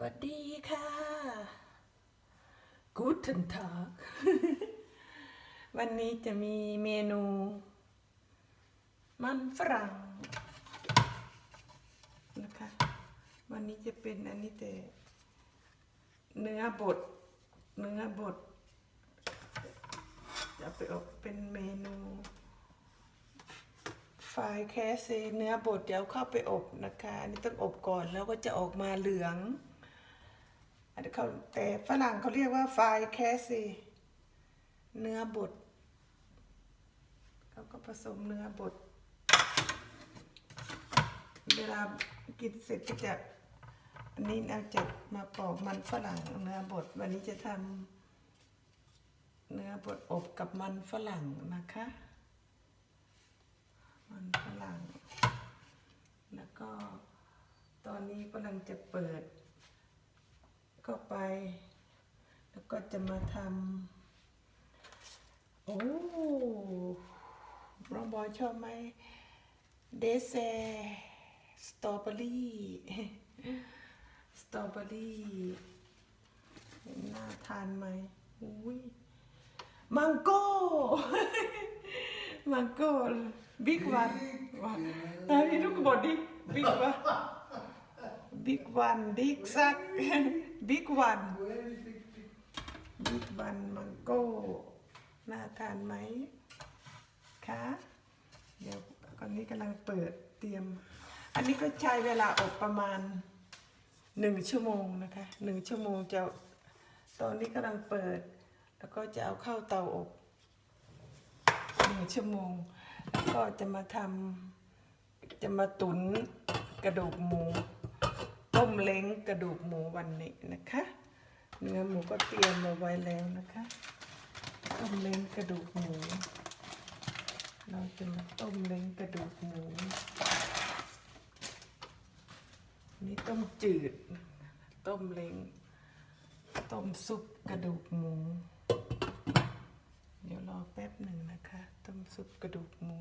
วัสดีค่ะ Guten Tag วันนี้จะมีเมนู มันฝรั่งนะคะ วันนี้จะเป็นอันนี้แต่เนื้อบด เนื้อบด จะไปอบเป็นเมนูไฟแคสเซเนื้อบดเดี๋ยวเข้าไปอบนะคะ อันนี้ต้องอบก่อนแล้วก็จะออกมาเหลือง อันนี้เขาแต่ฝรั่งเขาเรียกว่าไฟแคสเซเนื้อบดเขาก็ผสมเนื้อบดเวลากินเสร็จก็จะอันนี้เราจะมาปอกมันฝรั่งเนื้อบดวันนี้จะทำเนื้อบดอบกับมันฝรั่งนะคะ มันฝรั่ง แล้วก็ตอนนี้กำลังจะเปิด ก็ไป แล้วก็จะมาทำโอ้ร้องบอยชอบไหมเดซสตรอเบอรี่สตรอเบอรี่น่าทานไหมอุ้ยมังโก้มังโก้บิ๊กวันวันตาพี่ลูกบอดดิบิ๊กวันบิ๊กวันบิ๊กซัก บิ๊กวันบิ๊กวันมังโก้น่าทานไหมคะเดี๋ยวตอนนี้กำลังเปิดเตรียม อันนี้ก็ใช้เวลาอบประมาณหนึ่งชั่วโมงนะคะหนึ่งชั่วโมงจะตอนนี้กำลังเปิด แล้วก็จะเอาเข้าเตาอบหนึ่งชั่วโมง แล้วก็จะมาทำจะมาตุนกระดูกหมู ต้มเล้งกระดูกหมูวันนี้นะคะ เนื้อหมูก็เตรียมมาไว้แล้วนะคะ ต้มเล้งกระดูกหมู เราจะมาต้มเล้งกระดูกหมู นี่ต้มจืด ต้มเล้ง ต้มซุปกระดูกหมู เดี๋ยวรอแป๊บหนึ่งนะคะ ต้มซุปกระดูกหมู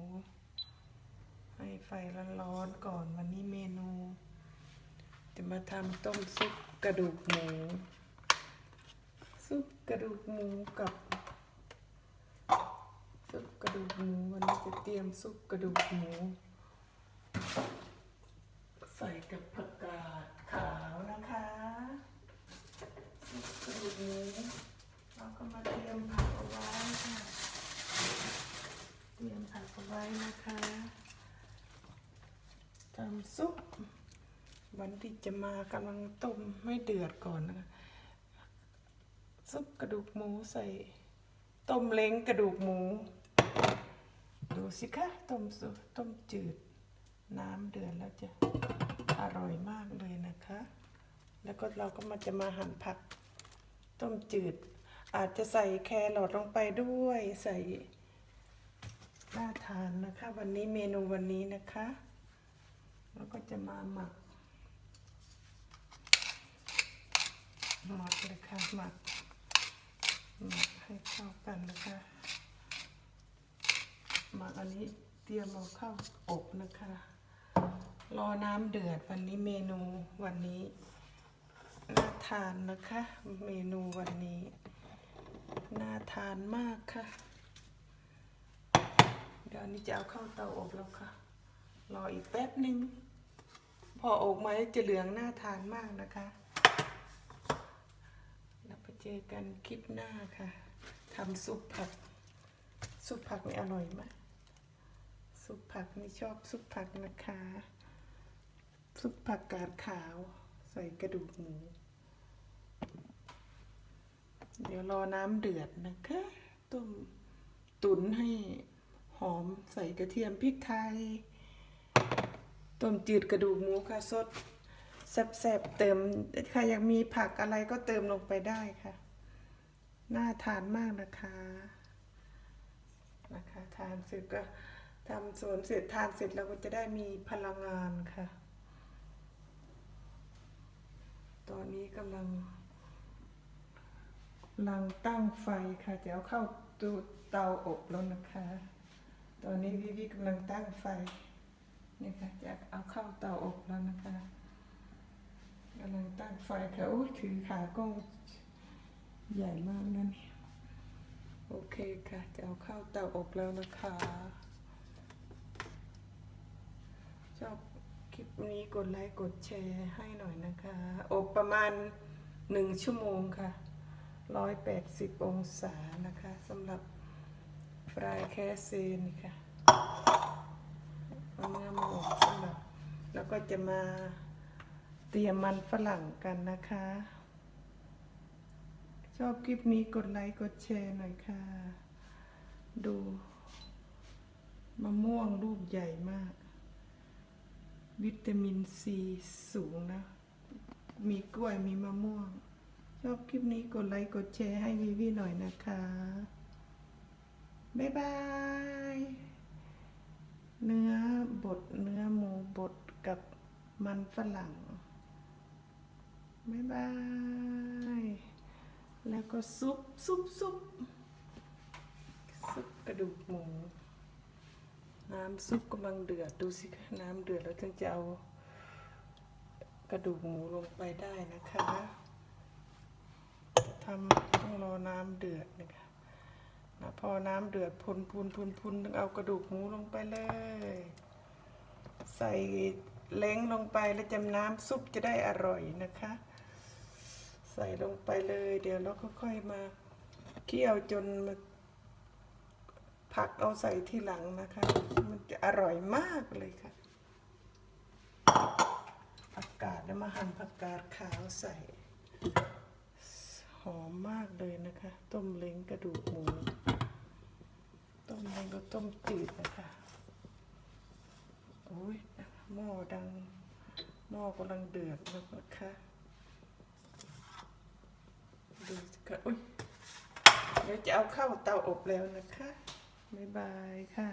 ให้ไฟร้อนๆก่อนวันนี้ มาทำต้มซุปกระดูกหมู ซุปกระดูกหมูกับ ซุปกระดูกหมูวันนี้จะเตรียมซุปกระดูกหมู ใส่กับผักกาดขาวนะคะ ซุปกระดูกหมูเราก็มาเตรียมผักเอาไว้ค่ะเตรียมผักเอาไว้นะคะทำซุป วันที่จะมากำลังต้มไม่เดือดก่อนนะคะซุปกระดูกหมูใส่ ต้มเล้งกระดูกหมู ดูสิคะต้มสุต้มจืด น้ำเดือดแล้วจะอร่อยมากเลยนะคะ แล้วก็เราก็มาจะมาหั่นผัก ต้มจืด อาจจะใส่แครอทลงไปด้วยใส่น่าทานนะคะ วันนี้เมนูวันนี้นะคะ แล้วก็จะมาหมัก หมักเลยค่ะหมักหมักให้เข้ากันนะคะหมักอันนี้เตรียมเอาเข้าอบนะคะ รอน้ำเดือดวันนี้เมนูวันนี้น่าทานนะคะ เมนูวันนี้น่าทานมากค่ะ เดี๋ยวนี้จะเอาเข้าเตาอบแล้วค่ะ รออีกแป๊บหนึ่งพอออกมาจะเหลืองน่าทานมากนะคะ เจอกันคลิปหน้าค่ะทำซุปผัก ซุปผักนี่อร่อยมากซุปผักนี่ชอบซุปผักนะคะ ซุปผักกาดขาว ใส่กระดูกหมู เดี๋ยวรอน้ำเดือดนะคะ ต้มตุนให้หอมใส่กระเทียมพริกไทย ต้มจืดกระดูกหมูค่ะสด แซ่บๆเติมใครอยากมีผักอะไรก็เติมลงไปได้ค่ะ น่าทานมากนะคะนะคะ ทานเสร็จก็ทำสวนเสร็จทานเสร็จเราก็จะได้มีพลังงานค่ะ ตอนนี้กำลังกำลังตั้งไฟค่ะเจะเอาเข้าตู้เตาอบแล้วนะคะ ตอนนี้วิวิกำลังตั้งไฟนี่ค่ะจะเอาเข้าเตาอบแล้วนะคะำลังตั้งไฟค่ะโอ้ถือขากล้องใหญ่มากนั่นโอเคค่ะ จะเอาเข้าเตาอบแล้วนะคะ ชอบคลิปนี้กดไลค์กดแชร์ให้หน่อยนะคะ อบประมาณหนึ่งชั่วโมงค่ะร้อยแปดสิบองศานะคะสำหรับฟรายแคสเซนค่ะเอาเนื้อมาอบสำหรับ แล้วก็จะมา เตรียมมันฝรั่งกันนะคะ ชอบคลิปนี้กดไลค์กดแชร์หน่อยค่ะ ดูมะม่วงลูกใหญ่มาก วิตามินซีสูงนะ มีกล้วยมีมะม่วง ชอบคลิปนี้กดไลค์กดแชร์ให้วิวีหน่อยนะคะ บ๊ายบาย เนื้อบดเนื้อหมูบดกับมันฝรั่ง บ๊ายบาย แล้วก็ซุปซุปซุปซุปกระดูกหมู น้ำซุปกำลังเดือด ดูสิคะน้ำเดือดแล้วถึงจะเอากระดูกหมูลงไปได้นะคะทำต้องรอน้ำเดือดนะคะนะพอน้ำเดือดพุนพุนพุนพุนถึงเอากระดูกหมูลงไปเลย ใส่เล้งลงไปแล้วจำน้ำซุปจะได้อร่อยนะคะ ใส่ลงไปเลย เดี๋ยวเราค่อยๆมาเคี่ยวจนมาผักเอาใส่ที่หลังนะคะ มันจะอร่อยมากเลยค่ะผักกาดแล้วมาหั่นผักกาดขาวใส่ หอมมากเลยนะคะ ต้มเล้งกระดูกหมูต้มเล้งก็ต้มจืดนะคะโอ้ยหม้อดังหม้อกำลังเดือดแล้วนะคะ ดูสิ ค่ะอุ้ยเดี๋ยวจะเอาเข้าเตาอบแล้วนะคะ บ๊ายบายค่ะ